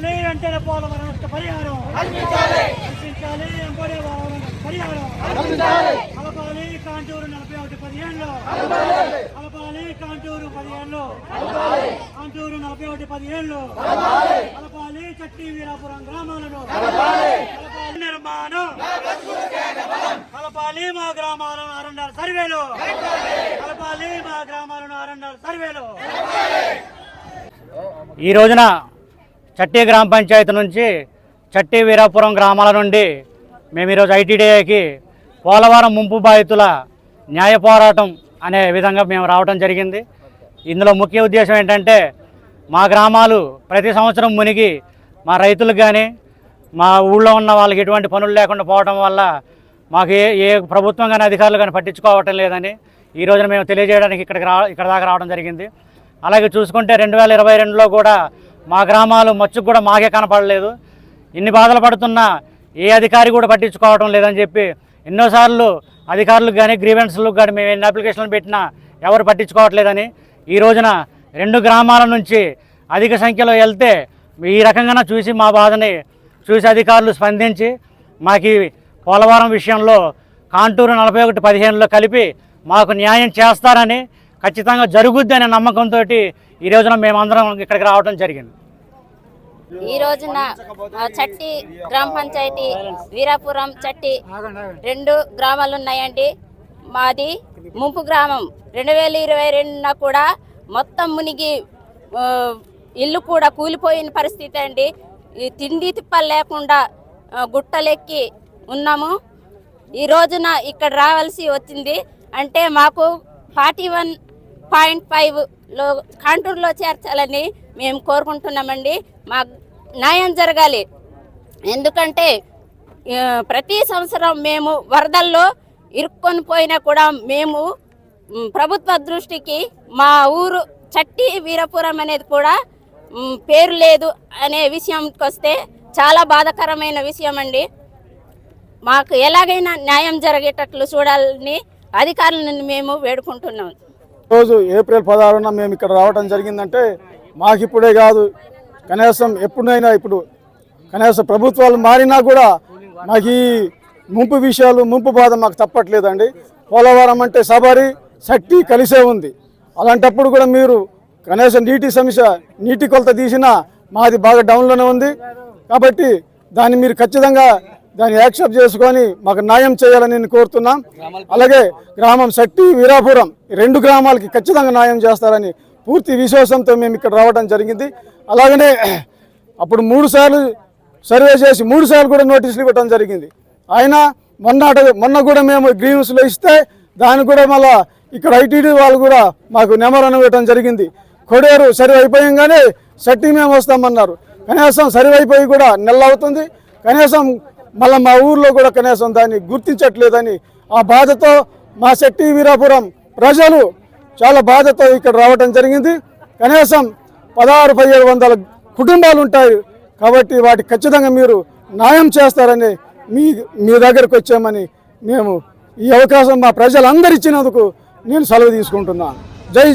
అందించాలి అంటే పోలవరం నష్ట పరిహారం. అందించాలి పరిహారం. అందించాలి కలపాలి కాంటూరు నలభై ఒకటి పదిహేనులో. అలపాలి కాంటూరు పదిహేనులో. కాంటూరు నలభై ఒకటి పదిహేనులో. కలపాలి. చట్టి వీరాపురం గ్రామాలను నిర్మాణం. కలపాలి మా గ్రామాలను ఆరున్నర సర్వేలో. కలపాలి మా గ్రామాలను ఆరున్నర సర్వేలో. ఈ రోజున చట్టీ గ్రామ పంచాయతీ నుంచి చట్టీ వీరాపురం గ్రామాల నుండి మేము ఈరోజు ఐటీడీఏకి పోలవరం ముంపు బాధితుల న్యాయ పోరాటం అనే విధంగా మేము రావడం జరిగింది. ఇందులో ముఖ్య ఉద్దేశం ఏంటంటే మా గ్రామాలు ప్రతి సంవత్సరం మునిగి మా రైతులకు కానీ మా ఊళ్ళో ఉన్న వాళ్ళకి ఎటువంటి పనులు లేకుండా పోవడం వల్ల మాకు ఏ ఏ ప్రభుత్వం కానీ అధికారులు కానీ పట్టించుకోవటం లేదని ఈ రోజున మేము తెలియజేయడానికి ఇక్కడికి రా ఇక్కడ దాకా రావడం జరిగింది. అలాగే చూసుకుంటే రెండు వేల ఇరవై రెండులో కూడా మా గ్రామాలు మచ్చుకు కూడా మాకే కనపడలేదు. ఇన్ని బాధలు పడుతున్నా ఏ అధికారి కూడా పట్టించుకోవడం లేదని చెప్పి ఎన్నోసార్లు అధికారులకు కానీ గ్రీవెన్స్లకు కానీ మేము ఎన్ని అప్లికేషన్లు పెట్టినా ఎవరు పట్టించుకోవట్లేదని ఈ రోజున రెండు గ్రామాల నుంచి అధిక సంఖ్యలో వెళ్తే ఈ రకంగా చూసి మా బాధని చూసి అధికారులు స్పందించి మాకు పోలవరం విషయంలో కాంటూరు నలభై ఒకటి పదిహేనులో కలిపి మాకు న్యాయం చేస్తారని ఖచ్చితంగా జరుగుద్ది అనే నమ్మకంతో ఈ రోజున మేమందరం ఇక్కడికి రావడం జరిగింది. ఈ రోజున చట్టి గ్రామ పంచాయతీ వీరాపురం చట్టి రెండు గ్రామాలు ఉన్నాయండి. మాది ముంపు గ్రామం. రెండు వేల ఇరవై రెండున కూడా మొత్తం మునిగి ఇల్లు కూడా కూలిపోయిన పరిస్థితి అండి. ఈ తిండి తిప్పలు లేకుండా గుట్టలెక్కి ఉన్నాము. ఈ రోజున ఇక్కడ రావాల్సి వచ్చింది. అంటే మాకు ఫార్టీ వన్ పాయింట్ ఫైవ్లో కాంటూర్లో చేర్చాలని మేము కోరుకుంటున్నామండి. మా న్యాయం జరగాలి. ఎందుకంటే ప్రతి సంవత్సరం మేము వరదల్లో ఇరుక్కొని పోయినా కూడా మేము ప్రభుత్వ దృష్టికి మా ఊరు చట్టి వీరపురం అనేది కూడా పేరు లేదు అనే విషయంకి వస్తే చాలా బాధాకరమైన విషయం అండి మాకు ఎలాగైనా న్యాయం జరిగేటట్లు చూడాలని అధికారులను మేము వేడుకుంటున్నాం. రోజు ఏప్రిల్ పదహారున మేము ఇక్కడ రావడం జరిగిందంటే మాకు ఇప్పుడే కాదు. కనీసం ఎప్పుడైనా ఇప్పుడు కనీసం ప్రభుత్వాలు మారినా కూడా మాకు ఈ ముంపు విషయాలు ముంపు బాధ మాకు తప్పట్లేదండి. పోలవరం అంటే సబరి శక్తి కలిసే ఉంది. అలాంటప్పుడు కూడా మీరు కనీసం నీటి సమస్య నీటి కొలత తీసినా మాది బాగా డౌన్లోనే ఉంది. కాబట్టి దాన్ని మీరు ఖచ్చితంగా దాన్ని యాక్సెప్ట్ చేసుకొని మాకు న్యాయం చేయాలని నేను కోరుతున్నాం. అలాగే గ్రామం శక్తి వీరాపురం ఈ రెండు గ్రామాలకి ఖచ్చితంగా న్యాయం చేస్తారని పూర్తి విశ్వాసంతో మేము ఇక్కడ రావడం జరిగింది. అలాగనే అప్పుడు మూడు సార్లు సర్వే చేసి మూడు సార్లు కూడా నోటీసులు ఇవ్వడం జరిగింది. ఆయన మొన్న అట- మొన్న కూడా మేము గ్రీవెన్స్లో ఇస్తే దాన్ని కూడా మళ్ళా ఇక్కడ ఐటీడీ వాళ్ళు కూడా మాకు నెమరను ఇవ్వడం జరిగింది. కొడేరు సర్వే అయిపోయంగానే సట్టి మేము వస్తామన్నారు. కనీసం సర్వే అయిపోయి కూడా నెల అవుతుంది. కనీసం మళ్ళీ మా ఊర్లో కూడా కనీసం దాన్ని గుర్తించట్లేదని ఆ బాధతో మా శెట్టి వీరాపురం ప్రజలు చాలా బాధతో ఇక్కడ రావడం జరిగింది. కనీసం పదహారు పదిహేడు వందల కుటుంబాలు ఉంటాయి కాబట్టి వాటి ఖచ్చితంగా మీరు న్యాయం చేస్తారని మీ మీ దగ్గరకు వచ్చామని మేము ఈ అవకాశం మా ప్రజలందరూ ఇచ్చినందుకు నేను సెలవు తీసుకుంటున్నాను. జై